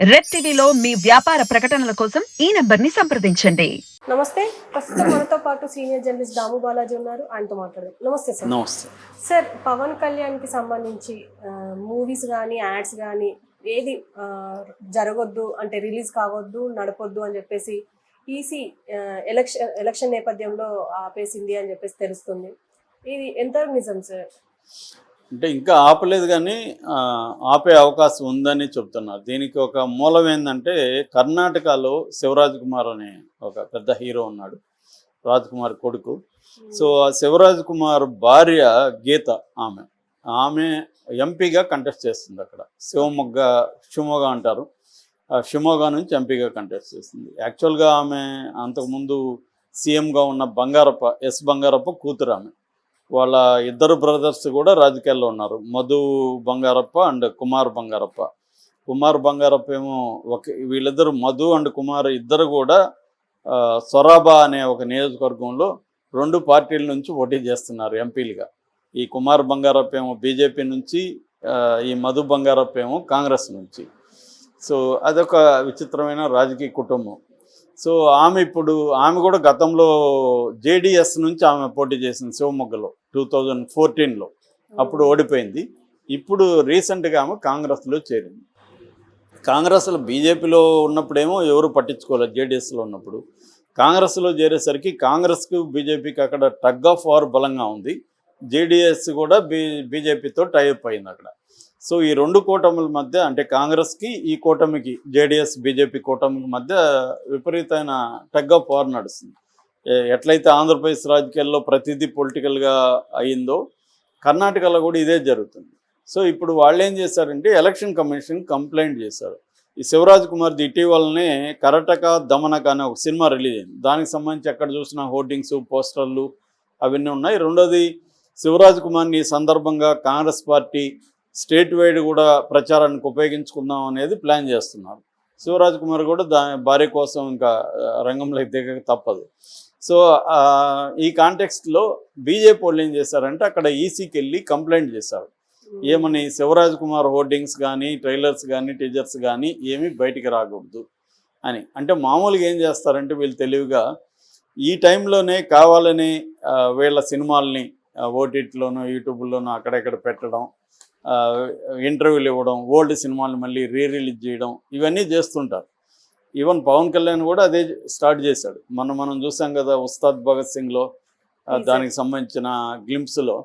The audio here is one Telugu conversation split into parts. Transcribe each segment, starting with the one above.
రెడ్ టీవీలో మీ వ్యాపార ప్రకటనల కోసం ఈ నెంబర్ని సంప్రదించండి. నమస్తే. ప్రస్తుతం మనతో పాటు సీనియర్ జర్నలిస్ట్ దాము బాలాజీ ఉన్నారు. ఆయనతో మాట్లాడదాం. నమస్తే సార్. నమస్తే. సార్ పవన్ కళ్యాణ్కి సంబంధించి మూవీస్ కానీ యాడ్స్ కానీ ఏది జరగొద్దు అంటే రిలీజ్ కావద్దు నడపొద్దు అని చెప్పేసి ఈసీ ఎలక్షన్ ఎలక్షన్ నేపథ్యంలో ఆపేసింది అని చెప్పేసి తెలుస్తుంది. ఇది ఎంతవరకు నిజం సార్? అంటే ఇంకా ఆపలేదు కానీ ఆపే అవకాశం ఉందని చెప్తున్నారు. దీనికి ఒక మూలం ఏంటంటే కర్ణాటకలో శివరాజ్ కుమార్ అనే ఒక పెద్ద హీరో ఉన్నాడు రాజ్ కుమార్ కొడుకు. సో ఆ శివరాజ్ కుమార్ భార్య గీత ఆమె. ఆమె ఎంపీగా కంటెస్ట్ చేస్తుంది అక్కడ. శివమొగ్గ షిమోగ అంటారు. ఆ షిమోగా నుంచి ఎంపీగా కంటెస్ట్ చేస్తుంది. యాక్చువల్గా ఆమె అంతకుముందు సీఎంగా ఉన్న బంగారప్ప ఎస్ బంగారప్ప కూతురు ఆమె. వాళ్ళ ఇద్దరు బ్రదర్స్ కూడా రాజకీయాల్లో ఉన్నారు. మధు బంగారప్ప అండ్ కుమార్ బంగారప్ప. కుమార్ బంగారప్ప ఏమో ఒక వీళ్ళిద్దరు మధు అండ్ కుమార్ ఇద్దరు కూడా సొరాబా అనే ఒక నియోజకవర్గంలో రెండు పార్టీల నుంచి పోటీ చేస్తున్నారు ఎంపీలుగా. ఈ కుమార్ బంగారప్ప ఏమో బీజేపీ నుంచి ఈ మధు బంగారప్ప ఏమో కాంగ్రెస్ నుంచి. సో అదొక విచిత్రమైన రాజకీయ కుటుంబం. సో ఆమె ఇప్పుడు ఆమె కూడా గతంలో జేడిఎస్ నుంచి ఆమె పోటీ చేసింది శివమొగ్గలో. టూ థౌజండ్ ఫోర్టీన్లో అప్పుడు ఓడిపోయింది. ఇప్పుడు రీసెంట్గా ఆమె కాంగ్రెస్లో చేరింది. కాంగ్రెస్లో బీజేపీలో ఉన్నప్పుడేమో ఎవరు పట్టించుకోలేదు జేడిఎస్లో ఉన్నప్పుడు. కాంగ్రెస్లో చేరేసరికి కాంగ్రెస్కు బీజేపీకి అక్కడ టగ్ ఆఫ్ వార్ బలంగా ఉంది. జేడిఎస్ కూడా బీ బీజేపీతో టైప్ అయింది అక్కడ. సో ఈ రెండు కూటముల మధ్య అంటే కాంగ్రెస్కి ఈ కూటమికి జేడిఎస్ బీజేపీ కూటమికి మధ్య విపరీతమైన టగ్ ఆఫ్ వార్ నడుస్తుంది. ఎట్లయితే ఆంధ్రప్రదేశ్ రాజకీయాల్లో ప్రతిదీ పొలిటికల్గా అయిందో కర్ణాటకలో కూడా ఇదే జరుగుతుంది. సో ఇప్పుడు వాళ్ళు ఏం చేశారంటే ఎలక్షన్ కమిషన్ కంప్లైంట్ చేశారు. ఈ శివరాజ్ కుమార్ది ఇటీవలనే కరటక దమనక అనే ఒక సినిమా రిలీజ్ అయింది. దానికి సంబంధించి ఎక్కడ చూసిన హోర్డింగ్స్ పోస్టర్లు అవన్నీ ఉన్నాయి. రెండోది శివరాజ్ కుమార్ని సందర్భంగా కాంగ్రెస్ పార్టీ స్టేట్ వైడ్ కూడా ప్రచారానికి ఉపయోగించుకుందాం అనేది ప్లాన్ చేస్తున్నారు. శివరాజ్ కుమార్ కూడా దా భార్య కోసం ఇంకా రంగంలోకి దిగక తప్పదు. సో ఈ కాంటెక్స్ట్లో బీజేపీ వాళ్ళు ఏం చేశారంటే అక్కడ ఈసీకి వెళ్ళి కంప్లైంట్ చేశారు ఏమని శివరాజ్ కుమార్ హోర్డింగ్స్ కానీ ట్రైలర్స్ కానీ టీజర్స్ కానీ ఏమీ బయటికి రాకూడదు అని. అంటే మామూలుగా ఏం చేస్తారంటే వీళ్ళు తెలివిగా ఈ టైంలోనే కావాలని వీళ్ళ సినిమాల్ని ఓటీటీలోనూ యూట్యూబ్లోనూ అక్కడెక్కడ పెట్టడం ఇంటర్వ్యూలు ఇవ్వడం ఓల్డ్ సినిమాలు మళ్ళీ రీ రిలీజ్ చేయడం ఇవన్నీ చేస్తుంటారు. ఈవెన్ పవన్ కళ్యాణ్ కూడా అదే స్టార్ట్ చేశాడు. మనం మనం చూసాం కదా ఉస్తాద్ భగత్ సింగ్లో దానికి సంబంధించిన గ్లింప్స్లో.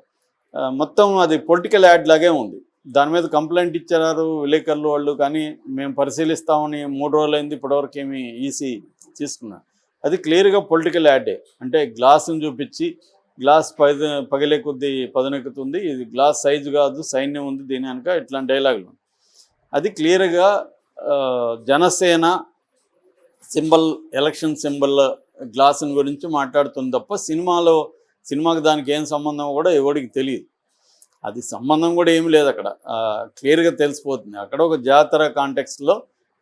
మొత్తం అది పొలిటికల్ యాడ్ లాగే ఉంది. దాని మీద కంప్లైంట్ ఇచ్చారు విలేకరులు వాళ్ళు కానీ మేము పరిశీలిస్తామని మూడు రోజులైంది ఇప్పటివరకు ఏమి ఈసీ తీసుకున్నారు అది క్లియర్గా పొలిటికల్ యాడే. అంటే గ్లాసును చూపించి గ్లాస్ పది పగిలే కొద్దీ పదునెక్కుతుంది. ఇది గ్లాస్ సైజు కాదు సైన్యం ఉంది దీని వెనక ఇట్లాంటి డైలాగులు. అది క్లియర్గా జనసేన సింబల్ ఎలక్షన్ సింబల్ గ్లాసుని గురించి మాట్లాడుతుంది తప్ప సినిమాలో సినిమాకి దానికి ఏం సంబంధం కూడా ఎవరికి తెలియదు. అది సంబంధం కూడా ఏమి లేదు అక్కడ. క్లియర్గా తెలిసిపోతుంది. అక్కడ ఒక జాతర కాంటెక్స్లో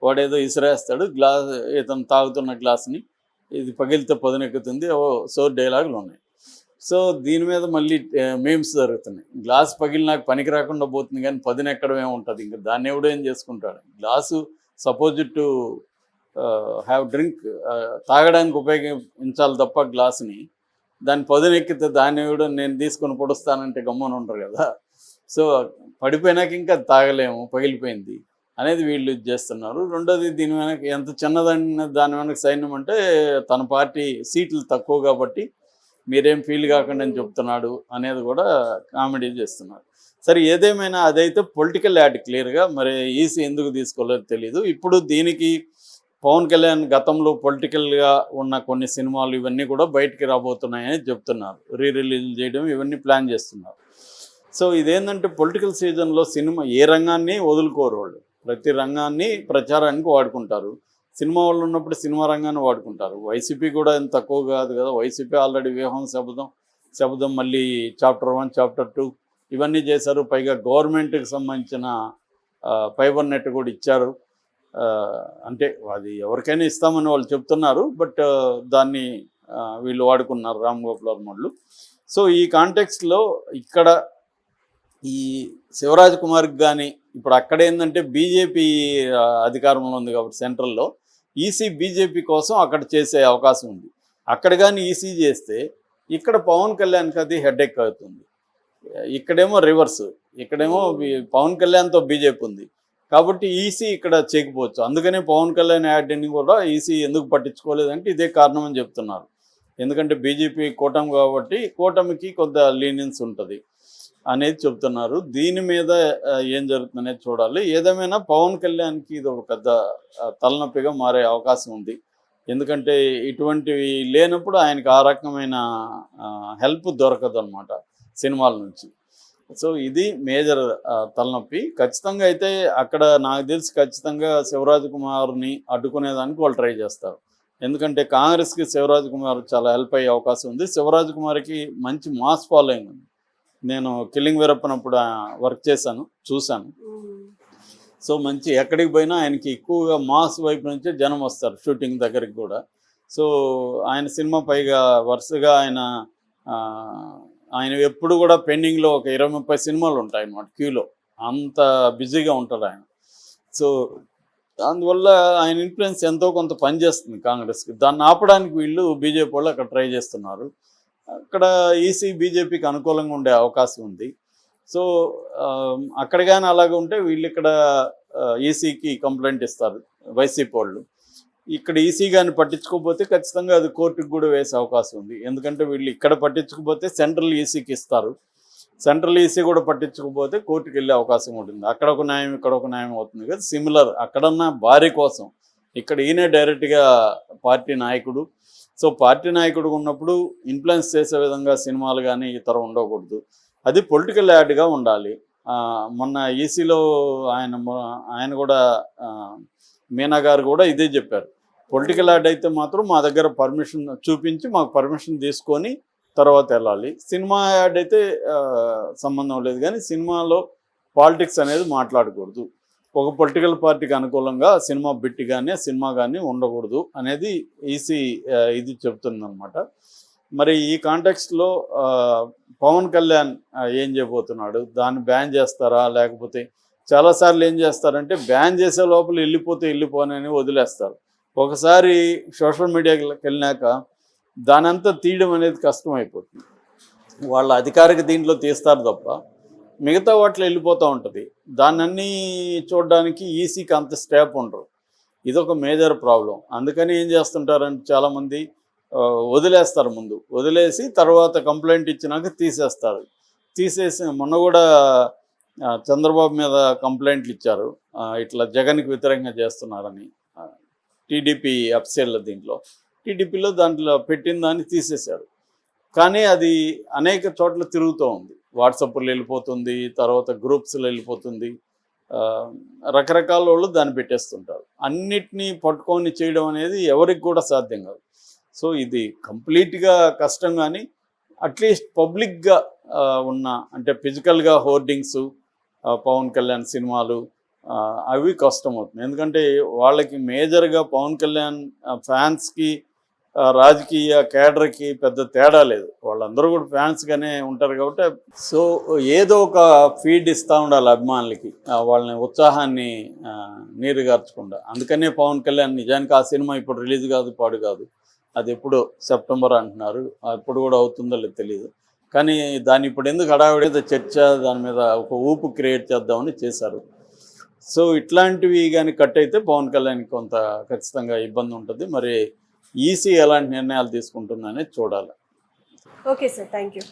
వాడేదో ఇసిరేస్తాడు గ్లాస్ ఇతను తాగుతున్న గ్లాస్ని ఇది పగిలితే పదునెక్కుతుంది ఓ సో డైలాగులు ఉన్నాయి. సో దీని మీద మళ్ళీ మేమ్స్ జరుగుతున్నాయి. గ్లాస్ పగిలి నాకు పనికి రాకుండా పోతుంది కానీ పదినెక్కడమే ఉంటుంది. ఇంకా దాన్ని ఎవడేం ఏం చేసుకుంటాడు? Glass suppose to have drink తాగడానికి ఉపయోగించాలి తప్ప గ్లాస్ని. దాని పదునెక్కితే దాన్ని కూడా నేను తీసుకొని పొడుస్తానంటే గమ్మని ఉంటారు కదా. సో పడిపోయినాక ఇంకా అది తాగలేము పగిలిపోయింది అనేది వీళ్ళు ఇది చేస్తున్నారు. రెండోది దీని వెనక ఎంత చిన్నదన్న దాని వెనక సైన్యం అంటే తన పార్టీ సీట్లు తక్కువ కాబట్టి మీరేం ఫీల్ కాకుండా అని చెప్తున్నాడు అనేది కూడా కామెడీ చేస్తున్నారు. సరే ఏదేమైనా అదైతే పొలిటికల్ యాడ్ క్లియర్గా మరి ఈసీ ఎందుకు తీసుకోలేదో తెలియదు ఇప్పుడు దీనికి పవన్ కళ్యాణ్ గతంలో పొలిటికల్గా ఉన్న కొన్ని సినిమాలు ఇవన్నీ కూడా బయటికి రాబోతున్నాయని చెప్తున్నారు. రీ రిలీజ్ చేయడం ఇవన్నీ ప్లాన్ చేస్తున్నారు. సో ఇదేంటంటే పొలిటికల్ సీజన్లో సినిమా ఏ రంగాన్ని వదులుకోరు వాళ్ళు. ప్రతి రంగాన్ని ప్రచారానికి వాడుకుంటారు. సినిమా వాళ్ళు ఉన్నప్పుడు సినిమా రంగాన్ని వాడుకుంటారు. వైసీపీ కూడా ఎంత తక్కువ కాదు కదా. వైసీపీ ఆల్రెడీ వ్యూహం శబ్దం శబ్దం మళ్ళీ చాప్టర్ వన్ చాప్టర్ టూ ఇవన్నీ చేశారు. పైగా గవర్నమెంట్కి సంబంధించిన ఫైబర్ నెట్ కూడా ఇచ్చారు. అంటే అది ఎవరికైనా ఇస్తామని వాళ్ళు చెప్తున్నారు బట్ దాన్ని వీళ్ళు వాడుకున్నారు రామ్ గోపాల్ వర్మళ్ళు సో ఈ కాంటెక్స్లో ఇక్కడ ఈ శివరాజ్ కుమార్కి కానీ ఇప్పుడు అక్కడ ఏంటంటే బీజేపీ అధికారంలో ఉంది కాబట్టి సెంట్రల్లో ఈసీ బీజేపీ కోసం అక్కడ చేసే అవకాశం ఉంది. అక్కడ కానీ ఈసీ చేస్తే ఇక్కడ పవన్ కళ్యాణ్కి అది హెడేక్ అవుతుంది. ఇక్కడేమో రివర్స్ ఇక్కడేమో పవన్ కళ్యాణ్తో బీజేపీ ఉంది. కాబట్టి ఈసీ ఇక్కడ చేయకపోవచ్చు. అందుకనే పవన్ కళ్యాణ్ యాడ్ని కూడా ఈసీ ఎందుకు పట్టించుకోలేదంటే ఇదే కారణం అని చెప్తున్నారు. ఎందుకంటే బీజేపీ కూటమి కాబట్టి కూటమికి కొంత లీనియన్స్ ఉంటుంది అనేది చెప్తున్నారు. దీని మీద ఏం జరుగుతుందనేది చూడాలి. ఏదేమైనా పవన్ కళ్యాణ్కి ఇది ఒక పెద్ద తలనొప్పిగా మారే అవకాశం ఉంది. ఎందుకంటే ఇటువంటివి లేనప్పుడు ఆయనకు ఆ రకమైన హెల్ప్ దొరకదు అనమాట సినిమాల నుంచి. సో ఇది మేజర్ తలనొప్పి. ఖచ్చితంగా అయితే అక్కడ నాకు తెలిసి ఖచ్చితంగా శివరాజ్ కుమార్ని అడ్డుకునేదానికి వాళ్ళు ట్రై చేస్తారు. ఎందుకంటే కాంగ్రెస్కి శివరాజ్ కుమార్ చాలా హెల్ప్ అయ్యే అవకాశం ఉంది. శివరాజ్ కుమార్కి మంచి మాస్ ఫాలోయింగ్ ఉంది. నేను కిల్లింగ్ వీరప్పనప్పుడు వర్క్ చేశాను చూశాను. సో మంచి ఎక్కడికి పోయినా ఆయనకి ఎక్కువగా మాస్ వైపు నుంచే జనం వస్తారు షూటింగ్ దగ్గరికి కూడా. సో ఆయన సినిమా పైగా వరుసగా ఆయన ఆయన ఎప్పుడు కూడా పెండింగ్లో ఒక ఇరవై ముప్పై సినిమాలు ఉంటాయి అన్నమాట క్యూలో. అంత బిజీగా ఉంటారు ఆయన. సో అందువల్ల ఆయన ఇన్ఫ్లుయెన్స్ ఎంతో కొంత పనిచేస్తుంది కాంగ్రెస్కి. దాన్ని ఆపడానికి వీళ్ళు బీజేపీ వాళ్ళు అక్కడ ట్రై చేస్తున్నారు. అక్కడ ఈసీ బీజేపీకి అనుకూలంగా ఉండే అవకాశం ఉంది. సో అక్కడ కానీ అలాగే ఉంటే వీళ్ళు ఇక్కడ ఈసీకి కంప్లైంట్ ఇస్తారు వైసీపీ వాళ్ళు. ఇక్కడ ఈసీ గాని పట్టించుకోకపోతే ఖచ్చితంగా అది కోర్టుకు కూడా వేసే అవకాశం ఉంది. ఎందుకంటే వీళ్ళు ఇక్కడ పట్టించుకోకపోతే సెంట్రల్ ఈసీకి ఇస్తారు. సెంట్రల్ ఈసీ కూడా పట్టించుకోకపోతే కోర్టుకు వెళ్ళే అవకాశం ఉంటుంది. అక్కడ ఒక న్యాయం ఇక్కడ ఒక న్యాయం అవుతుంది కదా. సిమిలర్ అక్కడన్నా భార్య కోసం. ఇక్కడ ఈయనే డైరెక్ట్గా పార్టీ నాయకుడు. సో పార్టీ నాయకుడు ఉన్నప్పుడు ఇన్ఫ్లుయెన్స్ చేసే విధంగా సినిమాలు కానీ ఇతర ఉండకూడదు. అది పొలిటికల్ యాడ్గా ఉండాలి. ఆ, మొన్న ఈసీలో ఆయన ఆయన కూడా మీనా గారు కూడా ఇదే చెప్పారు. పొలిటికల్ యాడ్ అయితే మాత్రం మా దగ్గర పర్మిషన్ చూపించి మాకు పర్మిషన్ తీసుకొని తర్వాత వెళ్ళాలి. సినిమా యాడ్ అయితే సంబంధం లేదు కానీ సినిమాలో పాలిటిక్స్ అనేది మాట్లాడకూడదు. ఒక పొలిటికల్ పార్టీకి అనుకూలంగా సినిమా బిట్టి కానీ సినిమా కానీ ఉండకూడదు అనేది ఈసీ ఇది చెప్తుందన్నమాట. మరి ఈ కాంటెక్స్ట్లో పవన్ కళ్యాణ్ ఏం చేయబోతున్నాడు? దాన్ని బ్యాన్ చేస్తారా? లేకపోతే చాలాసార్లు ఏం చేస్తారంటే బ్యాన్ చేసే లోపల వెళ్ళిపోతే వెళ్ళిపోనని వదిలేస్తారు. ఒకసారి సోషల్ మీడియాకి వెళ్ళినాక దానంతా తీయడం అనేది కష్టం అయిపోతుంది వాళ్ళ అధికారిక దీంట్లో తీస్తారు తప్ప మిగతా వాటిలో వెళ్ళిపోతూ ఉంటుంది. దాన్ని చూడడానికి ఈసీకి అంత స్టాప్ ఉండరు. ఇదొక మేజర్ ప్రాబ్లం. అందుకని ఏం చేస్తుంటారంటే చాలామంది వదిలేస్తారు ముందు. వదిలేసి తర్వాత కంప్లైంట్ ఇచ్చినాక తీసేస్తారు. తీసేసి మొన్న కూడా చంద్రబాబు మీద కంప్లైంట్లు ఇచ్చారు. ఇట్లా జగన్కి వ్యతిరేకంగా చేస్తున్నారని. టీడీపీ అఫ్సెల్ దీంట్లో. టీడీపీలో దాంట్లో పెట్టిన దాన్ని తీసేశాడు. కానీ అది అనేక చోట్ల తిరుగుతూ ఉంది. వాట్సాప్లో వెళ్ళిపోతుంది తర్వాత గ్రూప్స్లో వెళ్ళిపోతుంది. రకరకాల వాళ్ళు దాన్ని పెట్టేస్తుంటారు. అన్నిటినీ పట్టుకొని చేయడం అనేది ఎవరికి కూడా సాధ్యం కాదు. సో ఇది కంప్లీట్గా కష్టం కానీ అట్లీస్ట్ పబ్లిక్గా ఉన్న అంటే ఫిజికల్గా హోర్డింగ్స్ పవన్ కళ్యాణ్ సినిమాలు అవి కష్టం అవుతుంది ఎందుకంటే వాళ్ళకి మేజర్గా పవన్ కళ్యాణ్ ఫ్యాన్స్కి రాజకీయ కేడర్కి పెద్ద తేడా లేదు. వాళ్ళందరూ కూడా ఫ్యాన్స్గానే ఉంటారు కాబట్టి సో ఏదో ఒక ఫీడ్ ఇస్తూ ఉండాలి అభిమానులకి వాళ్ళని ఉత్సాహాన్ని నీరుగార్చకుండా. అందుకనే పవన్ కళ్యాణ్ నిజానికి ఆ సినిమా ఇప్పుడు రిలీజ్ కాదు పాడు కాదు. అది ఎప్పుడు సెప్టెంబర్ అంటున్నారు. ఎప్పుడు కూడా అవుతుందో లేదు తెలియదు కానీ దాన్ని ఇప్పుడు ఎందుకు హడావిడి చర్చ దాని మీద ఒక ఊపు క్రియేట్ చేద్దామని చేశారు. సో ఇట్లాంటివి కానీ కట్ అయితే పవన్ కళ్యాణ్ కొంత ఖచ్చితంగా ఇబ్బంది ఉంటుంది. మరి ఈసీ ఎలాంటి నిర్ణయాలు తీసుకుంటుందనేది చూడాలి. Okay sir. Thank you